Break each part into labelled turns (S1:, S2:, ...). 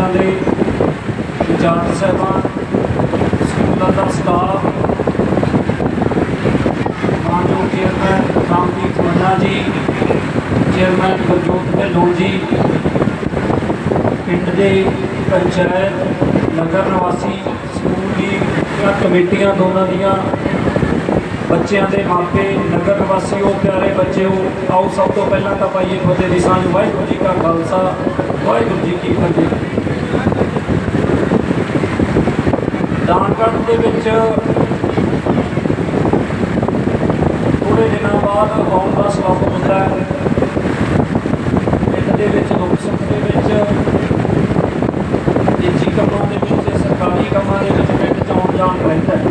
S1: ਸਕੂਲਾਂ ਦੇ ਇੰਚਾਰਜ ਸਾਹਿਬਾਨ, ਸਕੂਲਾਂ ਦਾ ਸਟਾਫ, ਮਾਨਯੋਗ ਚੇਅਰਮੈਨ ਰਾਮਦੀਪ ਮੰਨਾ ਜੀ, ਚੇਅਰਮੈਨ ਗੁਰਜੋਤ ਢਿੱਲੋਂ ਜੀ, ਪਿੰਡ ਦੇ ਪੰਚਾਇਤ, ਨਗਰ ਨਿਵਾਸੀ, ਸਕੂਲ ਦੀ ਕਮੇਟੀਆਂ ਦੋਨਾਂ ਦੀਆਂ, ਬੱਚਿਆਂ ਦੇ ਮਾਪੇ, ਨਗਰ ਨਿਵਾਸੀਓ ਪਿਆਰੇ ਬੱਚਿਓ ਆਓ ਸਭ ਤੋਂ ਪਹਿਲਾਂ ਤਾਂ ਪਾਈਏ ਫਤਿਹ ਦੀ ਸਾਂਝ। ਵਾਹਿਗੁਰੂ ਜੀ ਕਾ ਖਾਲਸਾ, ਵਾਹਿਗੁਰੂ ਜੀ ਕੀ ਫਤਿਹ। ਦਾਨਗੜ੍ਹ ਦੇ ਵਿੱਚ ਥੋੜੇ ਦਿਨਾਂ ਬਾਅਦ ਆਉਣ ਦਾ ਸਬਬ ਹੁੰਦਾ ਹੈ। ਪਿੰਡ ਦੇ ਵਿੱਚ ਲੋਕ ਸੁੱਖ ਦੇ ਵਿੱਚ ਨਿੱਜੀ ਕੰਮਾਂ ਦੇ ਵਿੱਚ ਸਰਕਾਰੀ ਕੰਮਾਂ ਦੇ ਵਿੱਚ ਪਿੰਡ ਚ ਆਉਣ ਜਾਣ ਰਹਿੰਦਾ ਹੈ।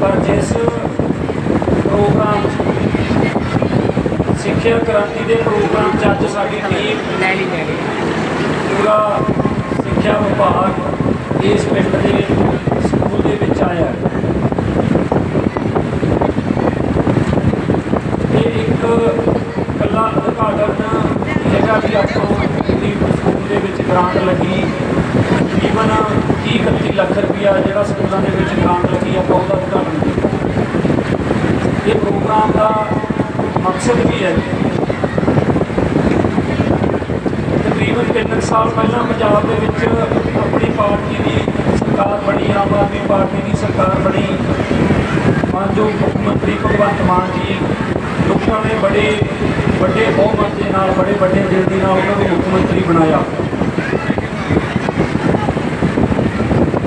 S1: ਪਰ ਜਿਸ ਪ੍ਰੋਗਰਾਮ ਸਿੱਖਿਆ ਕ੍ਰਾਂਤੀ ਦੇ ਪ੍ਰੋਗਰਾਮ 'ਚ ਅੱਜ ਸਾਡੀ ਟੀਮ ਪੂਰਾ ਸਿੱਖਿਆ ਵਿਭਾਗ ਇਸ ਪਿੰਡ ਦੇ ਸਕੂਲ ਦੇ ਵਿੱਚ ਆਇਆ। ਇਹ ਇੱਕ ਕੱਲਾ ਉਦਘਾਟਨ ਹੈਗਾ ਕਿ ਆਪਾਂ ਦੀ ਸਕੂਲ ਦੇ ਵਿੱਚ ਗ੍ਰਾਂਟ ਲੱਗੀ। ਤਕਰੀਬਨ 30 31 ਲੱਖ ਰੁਪਇਆ ਜਿਹੜਾ ਸਕੂਲਾਂ ਦੇ ਵਿੱਚ ਗ੍ਰਾਂਟ ਲੱਗੀ ਆਪਾਂ ਉਹਦਾ ਉਦਘਾਟਨ ਕੀਤਾ। ਇਹ ਪ੍ਰੋਗਰਾਮ ਦਾ ਮਕਸਦ ਵੀ ਹੈ ਤਕਰੀਬਨ ਤਿੰਨ ਕੁ ਸਾਲ ਪਹਿਲਾਂ ਪੰਜਾਬ ਦੇ ਵਿੱਚ ਆਪਣੀ ਪਾਰਟੀ ਦੀ ਸਰਕਾਰ ਬਣੀ ਆਮ ਆਦਮੀ ਪਾਰਟੀ ਦੀ ਸਰਕਾਰ ਬਣੀ। ਮਾਨਯੋਗ ਮੁੱਖ ਮੰਤਰੀ ਭਗਵੰਤ ਮਾਨ ਜੀ ਲੋਕਾਂ ਨੇ ਬੜੇ ਵੱਡੇ ਬਹੁਮਤ ਦੇ ਨਾਲ ਬੜੇ ਵੱਡੇ ਦਿਲ ਦੀ ਨਾਲ ਉਹਨਾਂ ਨੂੰ ਮੁੱਖ ਮੰਤਰੀ ਬਣਾਇਆ।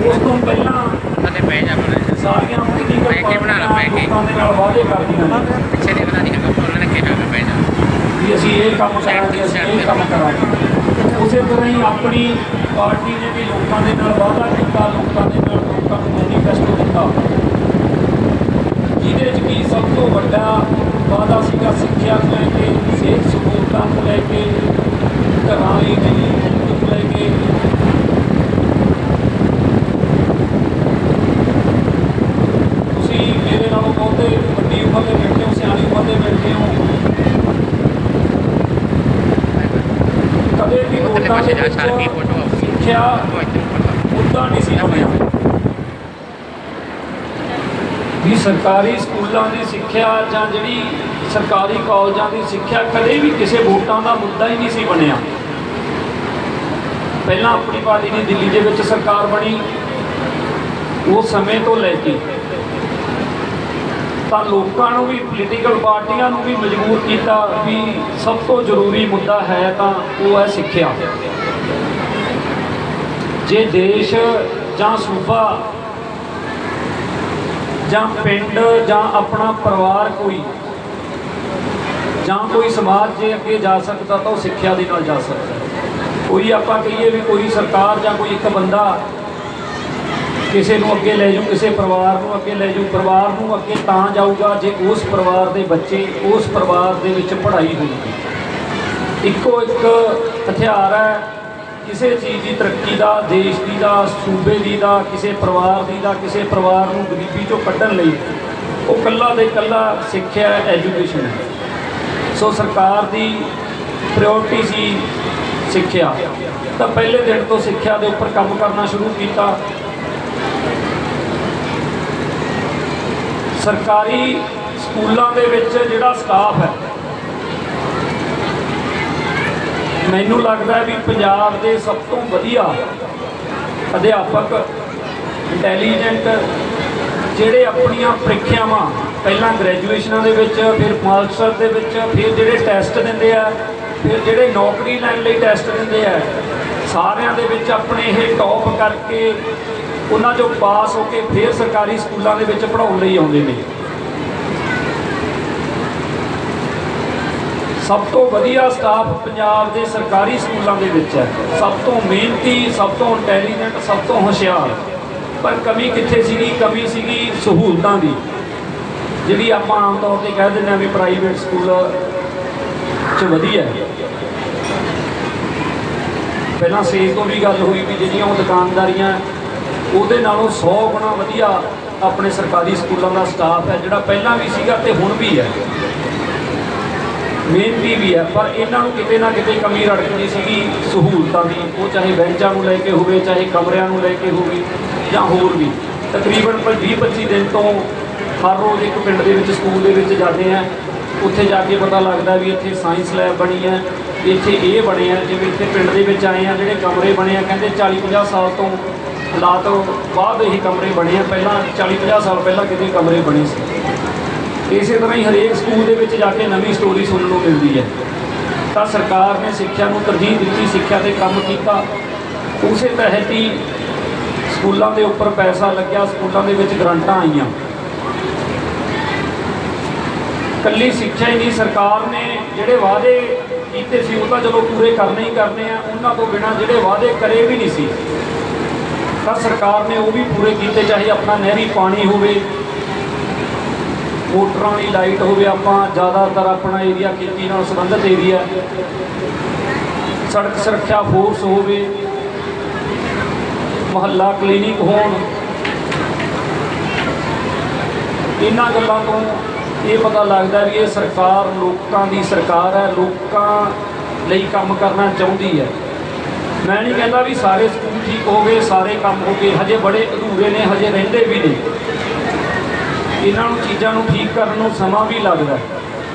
S1: ਉਸ ਤੋਂ ਪਹਿਲਾਂ
S2: ਥੱਲੇ ਪੈ ਜਾ
S1: ਸਾਰੀਆਂ ਪੋਲੀਟੀਕਲ
S2: ਕੀ?
S1: ਲੋਕਾਂ ਦੇ ਨਾਲ ਵਾਅਦੇ ਕਰਦੀਆਂ
S2: ਪਿੱਛੇ ਦੇ ਬਣਾ ਦੀ ਹੈਗਾ ਉਹਨਾਂ ਨੇ ਕਿਹਾ ਪੈ ਜਾ।
S1: ਵੀ ਅਸੀਂ ਇਹ ਕੰਮ ਕਰਾਂਗੇ ਅਸੀਂ ਇਹ ਕੰਮ ਕਰਾਂਗੇ। ਉਸੇ ਤਰ੍ਹਾਂ ਹੀ ਆਪਣੀ ਪਾਰਟੀ ਨੇ ਵੀ ਲੋਕਾਂ ਦੇ ਨਾਲ ਵਾਅਦਾ ਕੀਤਾ, ਲੋਕਾਂ ਦੇ ਨਾਲ ਲੋਕਾਂ ਨੂੰ ਮੈਨੀਫੈਸਟੋ ਦਿੱਤਾ ਜਿਹਦੇ 'ਚ ਕੀ ਸਭ ਤੋਂ ਵੱਡਾ ਵਾਅਦਾ ਸੀਗਾ ਸਿੱਖਿਆ ਨੂੰ ਲੈ ਕੇ, ਸਿਹਤ ਸਹੂਲਤਾਂ ਨੂੰ ਲੈ ਕੇ, ਘਰਾਂ ਲਈ ਬਿਜਲੀ ਨੂੰ ਲੈ ਕੇ ਤੁਸੀਂ ਮੇਰੇ ਨਾਲੋਂ ਬਹੁਤੇ ਵੱਡੀ ਉਮਰ ਦੇ ਬੈਠੇ ਹੋ ਸਿਆਣੀ ਉਮਰ ਦੇ ਬੈਠੇ ਹੋ ਕਦੇ ਵੀ
S2: ਫੋਟੋ।
S1: ਸਿੱਖਿਆ
S2: ਉਹ
S1: ਮੁੱਦਾ ਨਹੀਂ ਸੀ ਬਣਿਆ ਵੀ ਸਰਕਾਰੀ ਸਕੂਲਾਂ ਦੀ ਸਿੱਖਿਆ ਜਾਂ ਜਿਹੜੀ ਸਰਕਾਰੀ ਕਾਲਜਾਂ ਦੀ ਸਿੱਖਿਆ ਕਦੇ ਵੀ ਕਿਸੇ ਵੋਟਾਂ ਦਾ ਮੁੱਦਾ ਹੀ ਨਹੀਂ ਸੀ ਬਣਿਆ। ਪਹਿਲਾਂ ਆਪਣੀ ਪਾਰਟੀ ਦੀ ਦਿੱਲੀ ਦੇ ਵਿੱਚ ਸਰਕਾਰ ਬਣੀ। ਉਸ ਸਮੇਂ ਤੋਂ ਲੈ ਕੇ। ਤਾਂ ਲੋਕਾਂ ਨੂੰ ਵੀ ਪੋਲੀਟੀਕਲ ਪਾਰਟੀਆਂ ਨੂੰ ਵੀ ਮਜਬੂਰ ਕੀਤਾ ਵੀ ਸਭ ਤੋਂ ਜ਼ਰੂਰੀ ਮੁੱਦਾ ਹੈ ਤਾਂ ਉਹ ਹੈ ਸਿੱਖਿਆ। ਜੇ ਦੇਸ਼ ਜਾਂ ਸੂਬਾ ਜਾਂ ਪਿੰਡ ਜਾਂ ਆਪਣਾ ਪਰਿਵਾਰ ਕੋਈ ਜਾਂ ਕੋਈ ਸਮਾਜ ਜੇ ਅੱਗੇ ਜਾ ਸਕਦਾ ਤਾਂ ਉਹ ਸਿੱਖਿਆ ਦੇ ਨਾਲ ਜਾ ਸਕਦਾ ਕੋਈ ਆਪਾਂ ਕਹੀਏ ਵੀ ਕੋਈ ਸਰਕਾਰ ਜਾਂ ਕੋਈ ਇੱਕ ਬੰਦਾ ਕਿਸੇ ਨੂੰ ਅੱਗੇ ਲੈ ਜਾਊ, ਕਿਸੇ ਪਰਿਵਾਰ ਨੂੰ ਅੱਗੇ ਲੈ ਜਾਊ, ਪਰਿਵਾਰ ਨੂੰ ਅੱਗੇ ਤਾਂ ਜਾਊਗਾ ਜੇ ਉਸ ਪਰਿਵਾਰ ਦੇ ਬੱਚੇ ਉਸ ਪਰਿਵਾਰ ਦੇ ਵਿੱਚ ਪੜ੍ਹਾਈ ਹੋਊਗੀ। ਇੱਕੋ ਇੱਕ ਹਥਿਆਰ ਹੈ ਕਿਸੇ ਚੀਜ਼ ਦੀ ਤਰੱਕੀ ਦਾ, ਦੇਸ਼ ਦੀ ਦਾ, ਸੂਬੇ ਦੀ ਦਾ, ਕਿਸੇ ਪਰਿਵਾਰ ਦੀ ਦਾ, ਕਿਸੇ ਪਰਿਵਾਰ ਨੂੰ ਗਰੀਬੀ ਚੋਂ ਕੱਢਣ ਲਈ ਉਹ ਕੱਲਾ ਦੇ ਕੱਲਾ ਸਿੱਖਿਆ ਐਜੂਕੇਸ਼ਨ ਸੋ ਸਰਕਾਰ ਦੀ ਪ੍ਰਾਇੋਰਟੀ ਸੀ ਸਿੱਖਿਆ। ਤਾਂ ਪਹਿਲੇ ਦਿਨ ਤੋਂ ਸਿੱਖਿਆ ਦੇ ਉੱਪਰ ਕੰਮ ਕਰਨਾ ਸ਼ੁਰੂ ਕੀਤਾ। ਸਰਕਾਰੀ ਸਕੂਲਾਂ ਦੇ ਵਿੱਚ ਜਿਹੜਾ ਸਟਾਫ ਹੈ ਮੈਨੂੰ ਲੱਗਦਾ ਵੀ ਪੰਜਾਬ ਦੇ ਸਭ ਤੋਂ ਵਧੀਆ ਅਧਿਆਪਕ ਇੰਟੈਲੀਜੈਂਟ ਜਿਹੜੇ ਆਪਣੀਆਂ ਪ੍ਰੀਖਿਆਵਾਂ ਪਹਿਲਾਂ ਗ੍ਰੈਜੂਏਸ਼ਨਾਂ ਦੇ ਵਿੱਚ, ਫਿਰ ਮਾਸਟਰ ਦੇ ਵਿੱਚ, ਫਿਰ ਜਿਹੜੇ ਟੈਸਟ ਦਿੰਦੇ ਆ, ਫਿਰ ਜਿਹੜੇ ਨੌਕਰੀ ਲੈਣ ਲਈ ਟੈਸਟ ਦਿੰਦੇ ਆ, ਸਾਰਿਆਂ ਦੇ ਵਿੱਚ ਆਪਣੇ ਇਹ ਟੌਪ ਕਰਕੇ ਉਹਨਾਂ ਚੋਂ ਪਾਸ ਹੋ ਕੇ ਫਿਰ ਸਰਕਾਰੀ ਸਕੂਲਾਂ ਦੇ ਵਿੱਚ ਪੜ੍ਹਾਉਣ ਲਈ ਆਉਂਦੇ ਨੇ। ਸਭ ਤੋਂ ਵਧੀਆ ਸਟਾਫ ਪੰਜਾਬ ਦੇ ਸਰਕਾਰੀ ਸਕੂਲਾਂ ਦੇ ਵਿੱਚ ਹੈ। ਸਭ ਤੋਂ ਮਿਹਨਤੀ, ਸਭ ਤੋਂ ਇੰਟੈਲੀਜੈਂਟ ਸਭ ਤੋਂ ਹੁਸ਼ਿਆਰ। ਪਰ ਕਮੀ ਕਿੱਥੇ ਸੀਗੀ? ਕਮੀ ਸੀਗੀ ਸਹੂਲਤਾਂ ਦੀ। ਜਿਹੜੀ ਆਪਾਂ ਆਮ ਤੌਰ ਤੇ ਕਹਿ ਦਿੰਦੇ ਆ ਵੀ ਪ੍ਰਾਈਵੇਟ ਸਕੂਲ ਚ ਵਧੀਆ ਹੈ। ਪਹਿਲਾਂ ਸੇਜ ਤੋਂ ਵੀ ਗੱਲ ਹੋਈ ਵੀ ਜਿਹੜੀਆਂ ਉਹ ਦੁਕਾਨਦਾਰੀਆਂ, ਉਹਦੇ ਨਾਲੋਂ 100 ਗੁਣਾ ਵਧੀਆ ਆਪਣੇ ਸਰਕਾਰੀ ਸਕੂਲਾਂ ਦਾ ਸਟਾਫ ਹੈ, ਜਿਹੜਾ ਪਹਿਲਾਂ ਵੀ ਸੀਗਾ ਤੇ ਹੁਣ ਵੀ ਹੈ। ਮਿਹਨਤੀ ਵੀ ਹੈ ਪਰ ਇਹਨਾਂ ਨੂੰ ਕਿਤੇ ਨਾ ਕਿਤੇ ਕਮੀ ਰੜਕਦੀ ਸੀਗੀ ਸਹੂਲਤਾਂ ਦੀ, ਉਹ ਚਾਹੇ ਬੈਂਚਾਂ ਨੂੰ ਲੈ ਕੇ ਹੋਵੇ, ਚਾਹੇ ਕਮਰਿਆਂ ਨੂੰ ਲੈ ਕੇ ਹੋਵੇ ਜਾਂ ਹੋਰ ਵੀ। ਤਕਰੀਬਨ 20-25 ਦਿਨ ਤੋਂ ਹਰ ਰੋਜ਼ ਇੱਕ ਪਿੰਡ ਦੇ ਵਿੱਚ, ਸਕੂਲ ਦੇ ਵਿੱਚ ਜਾਂਦੇ ਆ। ਉੱਥੇ ਜਾ ਕੇ ਪਤਾ ਲੱਗਦਾ ਵੀ ਇੱਥੇ ਸਾਇੰਸ ਲੈਬ ਬਣੀ ਹੈ ਇੱਥੇ ਇਹ ਬਣੇ ਆ, ਜਿਵੇਂ ਇੱਥੇ ਪਿੰਡ ਦੇ ਵਿੱਚ ਆਏ ਆ, ਜਿਹੜੇ ਕਮਰੇ ਬਣੇ ਆ, ਕਹਿੰਦੇ 40-50 ਸਾਲ ਤੋਂ ਹਾਲਾਤ ਬਾਅਦ ਇਹ ਕਮਰੇ ਬਣੇ ਆ, ਪਹਿਲਾਂ 40-50 ਸਾਲ ਪਹਿਲਾਂ ਕਿਤੇ ਕਮਰੇ ਬਣੇ ਸੀ। ਇਸੇ ਤਰ੍ਹਾਂ ਹੀ ਹਰੇਕ ਸਕੂਲ ਦੇ ਵਿੱਚ ਜਾ ਕੇ ਨਵੀਂ ਸਟੋਰੀ ਸੁਣਨ ਨੂੰ ਮਿਲਦੀ ਹੈ। ਤਾਂ ਸਰਕਾਰ ਨੇ ਸਿੱਖਿਆ ਨੂੰ ਤਰਜੀਹ ਦਿੱਤੀ, ਸਿੱਖਿਆ ਤੇ ਕੰਮ ਕੀਤਾ। ਉਸੇ ਤਹਿਤ ਹੀ ਸਕੂਲਾਂ ਦੇ ਉੱਪਰ ਪੈਸਾ ਲੱਗਿਆ, ਸਕੂਲਾਂ ਦੇ ਵਿੱਚ ਗ੍ਰਾਂਟਾਂ ਆਈਆਂ। ਕੱਲੀ ਸਿੱਖਿਆ ਹੀ ਨਹੀਂ, ਸਰਕਾਰ ਨੇ ਜਿਹੜੇ ਵਾਅਦੇ ਕੀਤੇ ਸੀ, ਉਹ ਤਾਂ ਚਲੋ ਪੂਰੇ ਕਰਨੇ ਹੀ ਕਰਨੇ ਆ, ਉਹਨਾਂ ਤੋਂ ਬਿਨਾ ਜਿਹੜੇ ਵਾਅਦੇ ਕਰੇ ਵੀ ਨਹੀਂ ਸੀ। ਤਾਂ ਸਰਕਾਰ ਨੇ ਉਹ ਵੀ ਪੂਰੇ ਕੀਤੇ, ਚਾਹੇ ਆਪਣਾ ਨਹਿਰੀ ਪਾਣੀ ਹੋਵੇ ਮੋਟਰਾਂ ਦੀ ਲਾਈਟ ਹੋਵੇ, ਆਪਾਂ ਜ਼ਿਆਦਾਤਰ ਆਪਣਾ ਏਰੀਆ ਖੇਤੀ ਨਾਲ ਸੰਬੰਧਿਤ ਏਰੀਆ ਸੜਕ ਸੁਰੱਖਿਆ ਫੋਰਸ ਹੋਵੇ, ਮੁਹੱਲਾ ਕਲੀਨਿਕ ਹੋਣ। ਇਹਨਾਂ ਗੱਲਾਂ ਤੋਂ ਇਹ ਪਤਾ ਲੱਗਦਾ ਵੀ ਇਹ ਸਰਕਾਰ ਲੋਕਾਂ ਦੀ ਸਰਕਾਰ ਹੈ, ਲੋਕਾਂ ਲਈ ਕੰਮ ਕਰਨਾ ਚਾਹੁੰਦੀ ਹੈ। ਮੈਂ ਨਹੀਂ ਕਹਿੰਦਾ ਵੀ ਸਾਰੇ ਸਕੂਲ ਠੀਕ ਹੋ ਗਏ, ਸਾਰੇ ਕੰਮ ਹੋ ਗਏ, ਹਜੇ ਬੜੇ ਅਧੂਰੇ ਨੇ, ਹਜੇ ਰਹਿੰਦੇ ਵੀ ਨੇ। ਇਹਨਾਂ ਨੂੰ ਚੀਜ਼ਾਂ ਨੂੰ ਠੀਕ ਕਰਨ ਨੂੰ ਸਮਾਂ ਵੀ ਲੱਗਦਾ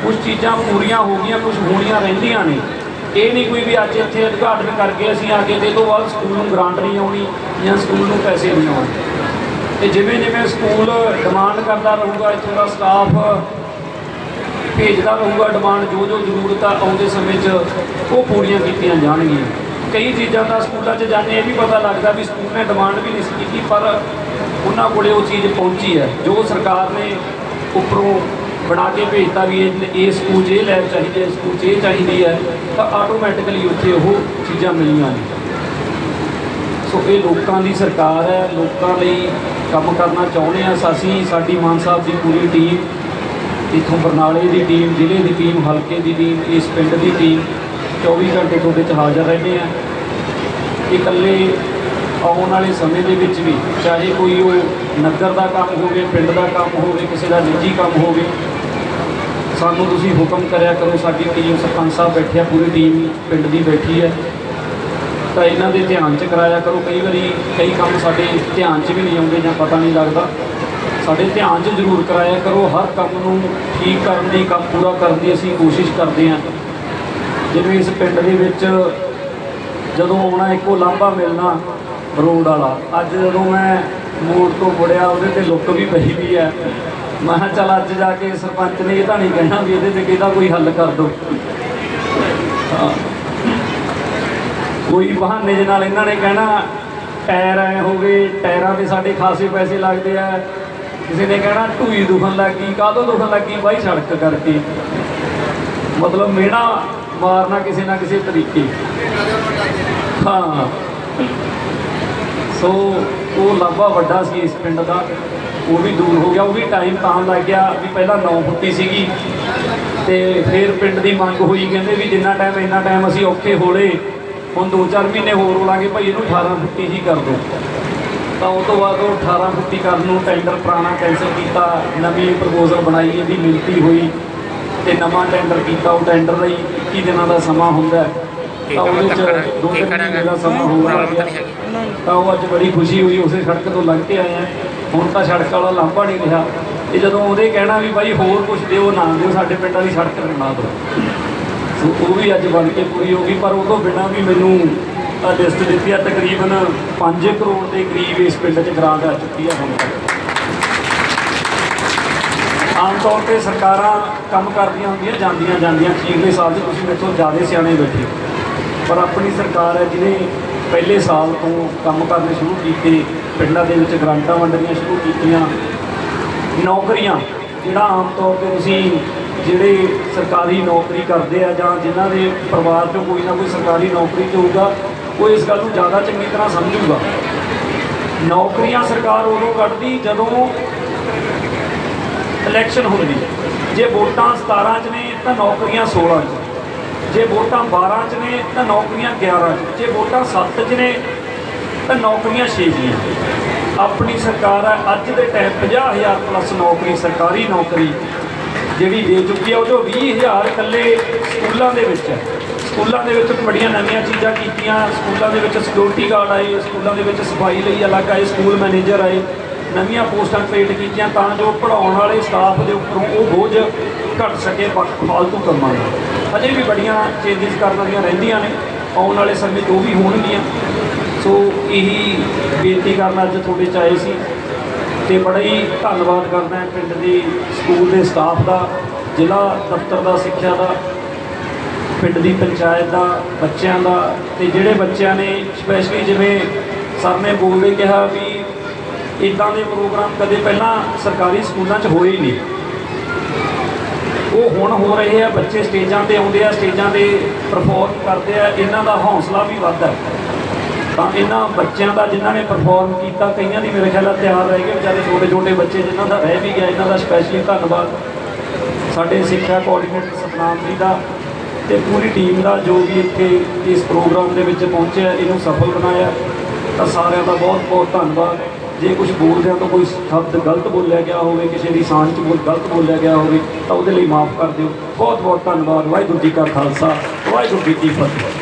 S1: ਕੁਝ ਚੀਜ਼ਾਂ ਪੂਰੀਆਂ ਹੋ ਗਈਆਂ ਕੁਝ ਹੋਣੀਆਂ ਰਹਿੰਦੀਆਂ ਨੇ। ਇਹ ਨਹੀਂ ਕੋਈ ਵੀ ਅੱਜ ਇੱਥੇ ਉਦਘਾਟਨ ਕਰਕੇ ਅਸੀਂ ਆ ਕੇ ਤੇ ਤੋਂ ਬਾਅਦ ਸਕੂਲ ਨੂੰ ਗ੍ਰਾਂਟ ਨਹੀਂ ਆਉਣੀ ਜਾਂ ਸਕੂਲ ਨੂੰ ਪੈਸੇ ਨਹੀਂ ਆਉਣੇ। ਤੇ ਜਿਵੇਂ ਜਿਵੇਂ ਸਕੂਲ ਡਿਮਾਂਡ ਕਰਦਾ ਰਹੂਗਾ, ਇੱਥੋਂ ਦਾ ਸਟਾਫ ਭੇਜਦਾ ਰਹੂਗਾ ਡਿਮਾਂਡ ਜੋ ਜੋ ਜ਼ਰੂਰਤ ਆਉਂਦੇ ਸਮੇਂ 'ਚ ਉਹ ਪੂਰੀਆਂ ਕੀਤੀਆਂ ਜਾਣਗੀਆਂ। ਕਈ ਚੀਜ਼ਾਂ ਦਾ ਸਕੂਲਾਂ 'ਚ ਜਾਂਦੇ, ਇਹ ਵੀ ਪਤਾ ਲੱਗਦਾ ਵੀ ਸਕੂਲ ਨੇ ਡਿਮਾਂਡ ਵੀ ਨਹੀਂ ਸੀ ਕੀਤੀ, ਪਰ ਉਹਨਾਂ ਕੋਲੇ ਉਹ ਚੀਜ਼ ਪਹੁੰਚੀ ਹੈ, ਜੋ ਸਰਕਾਰ ਨੇ ਉੱਪਰੋਂ ਬਣਾ ਕੇ ਭੇਜਤਾ ਵੀ ਇਹ ਇਹ ਸਕੂਲ 'ਚ ਇਹ ਲੈਬ ਚਾਹੀਦੀ ਹੈ ਇਸ ਸਕੂਲ 'ਚ ਇਹ ਚਾਹੀਦੀ ਹੈ, ਤਾਂ ਆਟੋਮੈਟਿਕਲੀ ਉੱਥੇ ਉਹ ਚੀਜ਼ਾਂ ਮਿਲੀਆਂ ਨੇ। ਸੋ ਇਹ ਲੋਕਾਂ ਦੀ ਸਰਕਾਰ ਹੈ, ਲੋਕਾਂ ਲਈ ਕੰਮ ਕਰਨਾ ਚਾਹੁੰਦੇ ਆ ਅਸੀਂ, ਸਾਡੀ ਮਾਨ ਸਾਹਿਬ ਦੀ ਪੂਰੀ ਟੀਮ, ਇੱਥੋਂ ਬਰਨਾਲੇ ਦੀ ਟੀਮ, ਜ਼ਿਲ੍ਹੇ ਦੀ ਟੀਮ, ਹਲਕੇ ਦੀ ਟੀਮ, ਇਸ ਪਿੰਡ ਦੀ ਟੀਮ 24 ਘੰਟੇ ਤੁਹਾਡੇ 'ਚ ਹਾਜ਼ਰ ਰਹਿੰਦੇ ਆ ਇਕੱਲੇ ਆਉਣ ਵਾਲੇ ਸਮੇਂ ਦੇ ਵਿੱਚ ਵੀ, ਚਾਹੇ ਕੋਈ ਉਹ ਨਗਰ ਦਾ ਕੰਮ ਹੋਵੇ, ਪਿੰਡ ਦਾ ਕੰਮ ਹੋਵੇ, ਕਿਸੇ ਦਾ ਨਿੱਜੀ ਕੰਮ ਹੋਵੇ, ਸਾਨੂੰ ਤੁਸੀਂ ਹੁਕਮ ਕਰਿਆ ਕਰੋ, ਸਾਡੀ ਟੀਮ ਸਰਪੰਚ ਸਾਹਿਬ ਬੈਠੇ ਆ, ਪੂਰੀ ਟੀਮ ਪਿੰਡ ਦੀ ਬੈਠੀ ਹੈ ਤਾਂ ਇਹਨਾਂ ਦੇ ਧਿਆਨ 'ਚ ਕਰਾਇਆ ਕਰੋ, ਕਈ ਵਾਰੀ ਕਈ ਕੰਮ ਸਾਡੇ ਧਿਆਨ 'ਚ ਵੀ ਨਹੀਂ ਆਉਂਦੇ ਜਾਂ ਪਤਾ ਨਹੀਂ ਲੱਗਦਾ। ਸਾਡੇ ਧਿਆਨ 'ਚ ਜ਼ਰੂਰ ਕਰਾਇਆ ਕਰੋ, ਹਰ ਕੰਮ ਨੂੰ ਠੀਕ ਕਰਨ ਦੀ, ਕੰਮ ਪੂਰਾ ਕਰਨ ਦੀ ਅਸੀਂ ਕੋਸ਼ਿਸ਼ ਕਰਦੇ ਹਾਂ। ਜਿਵੇਂ ਇਸ ਪਿੰਡ ਦੇ ਵਿੱਚ ਜਦੋਂ ਆਉਣਾ, ਇੱਕੋ ਲਾਂਭਾ ਮਿਲਣਾ ਰੋਡ ਵਾਲਾ। ਅੱਜ ਜਦੋਂ ਮੈਂ ਮੋੜ ਤੋਂ ਮੁੜਿਆ, ਉਹਦੇ ਤੇ ਲੁੱਕ ਵੀ ਪਈ ਵੀ ਹੈ। ਮੈਂ ਕਿਹਾ, ਚੱਲ ਅੱਜ ਜਾ ਕੇ ਸਰਪੰਚ ਨੇ ਇਹ ਤਾਂ ਨਹੀਂ ਕਹਿਣਾ ਵੀ ਇਹਦੇ ਤੇ ਕਿਹਦਾ ਕੋਈ ਹੱਲ ਕਰ ਦਿਓ ਕੋਈ ਬਹਾਨੇ ਦੇ ਨਾਲ ਇਹਨਾਂ ਨੇ ਕਹਿਣਾ, ਟਾਇਰ ਐ ਹੋ ਗਏ, ਟਾਇਰਾਂ ਤੇ ਸਾਡੇ ਖਾਸੇ ਪੈਸੇ ਲੱਗਦੇ ਆ। ਕਿਸੇ ਨੇ ਕਹਿਣਾ ਢੂਈ ਦੁਖਣ ਲੱਗੀ ਕਾਹਦੋਂ ਦੁਖਣ ਲੱਗੀ ਬਾਈ, ਸੜਕ ਕਰਕੇ। ਮਤਲਬ ਮਿਹਣਾ ਮਾਰਨਾ ਕਿਸੇ ਨਾ ਕਿਸੇ ਤਰੀਕੇ। ਹਾਂ। ਸੋ ਉਹ ਲਾਭਾ ਵੱਡਾ ਸੀ ਇਸ ਪਿੰਡ ਦਾ। ਉਹ ਵੀ ਦੂਰ ਹੋ ਗਿਆ, ਉਹ ਵੀ ਟਾਈਮ ਤਾਂ ਲੱਗ ਗਿਆ ਵੀ ਪਹਿਲਾਂ 9 ਫੁੱਟੀ ਸੀਗੀ। ਤੇ ਫਿਰ ਪਿੰਡ ਦੀ ਮੰਗ ਹੋਈ, ਕਹਿੰਦੇ ਵੀ ਜਿੰਨਾ ਟਾਈਮ ਇੰਨਾ ਟਾਈਮ ਅਸੀਂ ਔਖੇ ਹੋਲੇ ਹੁਣ 2-4 ਮਹੀਨੇ ਹੋਰ ਹੋਲਾਂਗੇ ਭਾਈ ਇਹਨੂੰ 18 ਫੁੱਟੀ ਹੀ ਕਰ ਦਿਓ ਤਾਂ ਉਹ ਤੋਂ ਬਾਅਦ ਉਹ 18 ਫੁੱਟੀ ਕਰਨ ਨੂੰ ਟੈਂਡਰ ਪੁਰਾਣਾ ਕੈਂਸਲ ਕੀਤਾ, ਨਵੀਂ ਪ੍ਰਪੋਜ਼ਲ ਬਣਾਈ, ਇਹਦੀ ਮਿਲਤੀ ਹੋਈ ਤੇ ਨਵਾਂ ਟੈਂਡਰ ਕੀਤਾ। ਉਹ ਟੈਂਡਰ ਲਈ 21 ਦਿਨਾਂ ਦਾ ਸਮਾਂ ਹੁੰਦਾ ਹੈ।
S2: ਠੀਕ
S1: ਤਾਂ
S2: ਹੈ,
S1: ਉਹਦੇ ਚ
S2: ਮੈਂ
S1: ਦੋ
S2: ਠੀਕ।
S1: ਮਹੀਨੇ ਦਾ ਸਮਾਂ
S2: ਪ੍ਰੋਬਲਮ ਤਾਂ ਨਹੀਂ ਹੈਗੀ।
S1: ਤਾਂ ਉਹ ਅੱਜ ਬੜੀ ਖੁਸ਼ੀ ਹੋਈ ਉਸੇ ਸੜਕ ਤੋਂ ਲੰਘ ਕੇ ਆਏ ਆ ਹੁਣ ਤਾਂ ਸੜਕ ਵਾਲਾ ਲਾਂਭਾ ਨਹੀਂ ਰਿਹਾ ਇਹ ਜਦੋਂ ਉਹਦੇ ਕਹਿਣਾ ਵੀ ਬਾਈ ਹੋਰ ਕੁਝ ਦਿਓ ਨਾ ਦਿਓ ਸਾਡੇ ਪਿੰਡ ਵਾਲੀ ਸੜਕ ਬਣਾ ਦਿਓ ਸੋ ਉਹ ਵੀ ਅੱਜ ਬਣ ਕੇ ਪੂਰੀ ਹੋ ਗਈ ਪਰ ਉਹ ਤੋਂ ਬਿਨਾਂ ਵੀ ਮੈਨੂੰ ਲਿਸਟ ਦਿੱਤੀ ਆ ਤਕਰੀਬਨ 5 ਕਰੋੜ ਦੇ ਕਰੀਬ ਇਸ ਪਿੰਡ 'ਚ ਗ੍ਰਾਂਟ ਆ ਚੁੱਕੀ ਆ ਹੁਣ ਤੱਕ ਆਮ ਤੌਰ ਤੇ ਸਰਕਾਰਾਂ ਕੰਮ ਕਰਦੀਆਂ ਹੁੰਦੀਆਂ ਜਾਂਦੀਆਂ ਜਾਂਦੀਆਂ ਅਖੀਰਲੇ ਸਾਲ 'ਚ ਤੁਸੀਂ ਮੇਰੇ ਤੋਂ ਜ਼ਿਆਦਾ ਸਿਆਣੇ ਬੈਠੇ ਹੋ। ਪਰ ਆਪਣੀ ਸਰਕਾਰ ਹੈ ਜਿਹਨੇ ਪਹਿਲੇ ਸਾਲ ਤੋਂ ਕੰਮ ਕਰਨੇ ਸ਼ੁਰੂ ਕੀਤੇ, ਪਿੰਡਾਂ ਦੇ ਵਿੱਚ ਗ੍ਰਾਂਟਾਂ ਵੰਡਣੀਆਂ ਸ਼ੁਰੂ ਕੀਤੀਆਂ, ਨੌਕਰੀਆਂ, ਜਿਹੜਾ ਆਮ ਤੌਰ ਤੇ ਤੁਸੀਂ ਜਿਹੜੇ ਸਰਕਾਰੀ ਨੌਕਰੀ ਕਰਦੇ ਆ ਜਾਂ ਜਿਨ੍ਹਾਂ ਦੇ ਪਰਿਵਾਰ 'ਚੋਂ ਕੋਈ ਨਾ ਕੋਈ ਸਰਕਾਰੀ ਨੌਕਰੀ 'ਚ ਹੋਊਗਾ, ਉਹ ਇਸ ਗੱਲ ਨੂੰ ਜ਼ਿਆਦਾ ਚੰਗੀ ਤਰ੍ਹਾਂ ਸਮਝੂਗਾ। ਨੌਕਰੀਆਂ ਸਰਕਾਰ ਉਦੋਂ ਕੱਢਦੀ ਜਦੋਂ ਇਲੈਕਸ਼ਨ ਹੁੰਦੀ ਜੇ ਵੋਟਾਂ 17 ਚ ਨੇ ਤਾਂ ਨੌਕਰੀਆਂ 16 ਚ। ਜੇ ਵੋਟਾਂ 12 ਚ ਨੇ, ਤਾਂ ਨੌਕਰੀਆਂ 11 ਚ ਜੇ ਵੋਟਾਂ 7 ਚ ਨੇ, ਤਾਂ ਨੌਕਰੀਆਂ 6 ਦੀਆਂ ਆਪਣੀ ਸਰਕਾਰ ਹੈ, ਅੱਜ ਦੇ ਟਾਈਮ 50000 ਪਲੱਸ ਨੌਕਰੀ, ਸਰਕਾਰੀ ਨੌਕਰੀ, ਜਿਹੜੀ ਦੇ ਚੁੱਕੀ ਆ ਉਹ 'ਚੋਂ 20000 ਇਕੱਲੇ ਸਕੂਲਾਂ ਦੇ ਵਿੱਚ ਹੈ। ਸਕੂਲਾਂ ਦੇ ਵਿੱਚ ਬੜੀਆਂ ਨਵੀਆਂ ਚੀਜ਼ਾਂ ਕੀਤੀਆਂ। ਸਕੂਲਾਂ ਦੇ ਵਿੱਚ ਸਿਕਿਉਰਿਟੀ ਗਾਰਡ ਆਏ, ਸਕੂਲਾਂ ਦੇ ਵਿੱਚ ਸਫ਼ਾਈ ਲਈ ਅਲੱਗ ਆਏ ਸਕੂਲ ਮੈਨੇਜਰ ਆਏ। ਨਵੀਆਂ ਪੋਸਟਾਂ ਕ੍ਰੀਏਟ ਕੀਤੀਆਂ ਤਾਂ ਜੋ ਪੜਾਉਣ ਵਾਲੇ ਸਟਾਫ ਦੇ ਉੱਪਰੋਂ ਉਹ ਬੋਝ ਘਟ ਸਕੇ ਫਾ- ਫਾਲਤੂ ਕੰਮਾਂ ਦਾ ਅਜੇ ਵੀ ਬੜੀਆਂ ਚੇਂਜਸ ਕਰਨ ਵਾਲੀਆਂ ਰਹਿੰਦੀਆਂ ਨੇ, ਆਉਣ ਵਾਲੇ ਸਮੇਂ 'ਚ ਉਹ ਵੀ ਹੋਣਗੀਆਂ। ਸੋ ਇਹੀ ਬੇਨਤੀ ਕਰਨ ਅੱਜ ਤੁਹਾਡੇ 'ਚ ਆਏ ਸੀ ਤੇ ਬੜਾ ਹੀ ਧੰਨਵਾਦ ਕਰਦਾ ਪਿੰਡ ਦੇ ਸਕੂਲ ਦੇ ਸਟਾਫ ਦਾ, ਜ਼ਿਲ੍ਹਾ ਦਫ਼ਤਰ ਦਾ, ਸਿੱਖਿਆ ਦਾ, ਪਿੰਡ ਦੀ ਪੰਚਾਇਤ ਦਾ, ਬੱਚਿਆਂ ਦਾ ਤੇ ਜਿਹੜੇ ਬੱਚਿਆਂ ਨੇ ਸਪੈਸ਼ਲੀ ਜਿਵੇਂ ਸਰ ਨੇ ਬੋਲਦੇ ਕਿਹਾ ਵੀ ਇਦਾਂ ਦੇ ਪ੍ਰੋਗਰਾਮ ਕਦੇ ਪਹਿਲਾਂ ਸਰਕਾਰੀ ਸਕੂਲਾਂ 'ਚ ਹੋਏ ਨਹੀਂ। ਉਹ ਹੁਣ ਹੋ ਰਹੇ ਆ, ਬੱਚੇ ਸਟੇਜਾਂ ਤੇ ਆਉਂਦੇ ਆ, ਸਟੇਜਾਂ ਤੇ ਪਰਫਾਰਮ ਕਰਦੇ ਆ, ਇਹਨਾਂ ਦਾ ਹੌਸਲਾ ਵੀ ਵੱਧਦਾ ਤਾਂ ਇਹਨਾਂ ਬੱਚਿਆਂ ਦਾ ਜਿਨ੍ਹਾਂ ਨੇ ਪਰਫਾਰਮ ਕੀਤਾ, ਕਈਆਂ ਦੀ ਮੇਰੇ ਖਿਆਲ ਨਾਲ ਤਿਆਰ ਰਹਿ ਗਏ ਵਿਚਾਰੇ ਛੋਟੇ ਛੋਟੇ ਬੱਚੇ ਜਿਨ੍ਹਾਂ ਦਾ ਰਹਿ ਵੀ ਗਿਆ, ਇਹਨਾਂ ਦਾ ਸਪੈਸ਼ਲੀ ਧੰਨਵਾਦ। ਸਾਡੇ ਸਿੱਖਿਆ ਕੋਆਰਡੀਨੇਟਰ ਸਤਨਾਮ ਜੀ ਦਾ ਤੇ ਪੂਰੀ ਟੀਮ ਦਾ ਜੋ ਵੀ ਇੱਥੇ ਇਸ ਪ੍ਰੋਗਰਾਮ ਦੇ ਵਿੱਚ ਪਹੁੰਚਿਆ, ਇਹਨੂੰ ਸਫਲ ਬਣਾਇਆ। ਤਾਂ ਸਾਰਿਆਂ ਦਾ ਬਹੁਤ ਬਹੁਤ ਧੰਨਵਾਦ। ਜੇ ਕੁਝ ਬੋਲਦਿਆਂ ਤੋਂ ਕੋਈ ਸ਼ਬਦ ਗਲਤ ਬੋਲਿਆ ਗਿਆ ਹੋਵੇ, ਕਿਸੇ ਦੀ ਸਾਂਝ 'ਚ ਬੋਲ ਗਲਤ ਬੋਲਿਆ ਗਿਆ ਹੋਵੇ, ਤਾਂ ਉਹਦੇ ਲਈ ਮਾਫ ਕਰ ਦਿਓ। ਬਹੁਤ ਬਹੁਤ ਧੰਨਵਾਦ। ਵਾਹਿਗੁਰੂ ਜੀ ਕਾ ਖਾਲਸਾ, ਵਾਹਿਗੁਰੂ ਜੀ ਕੀ ਫਤਿਹ।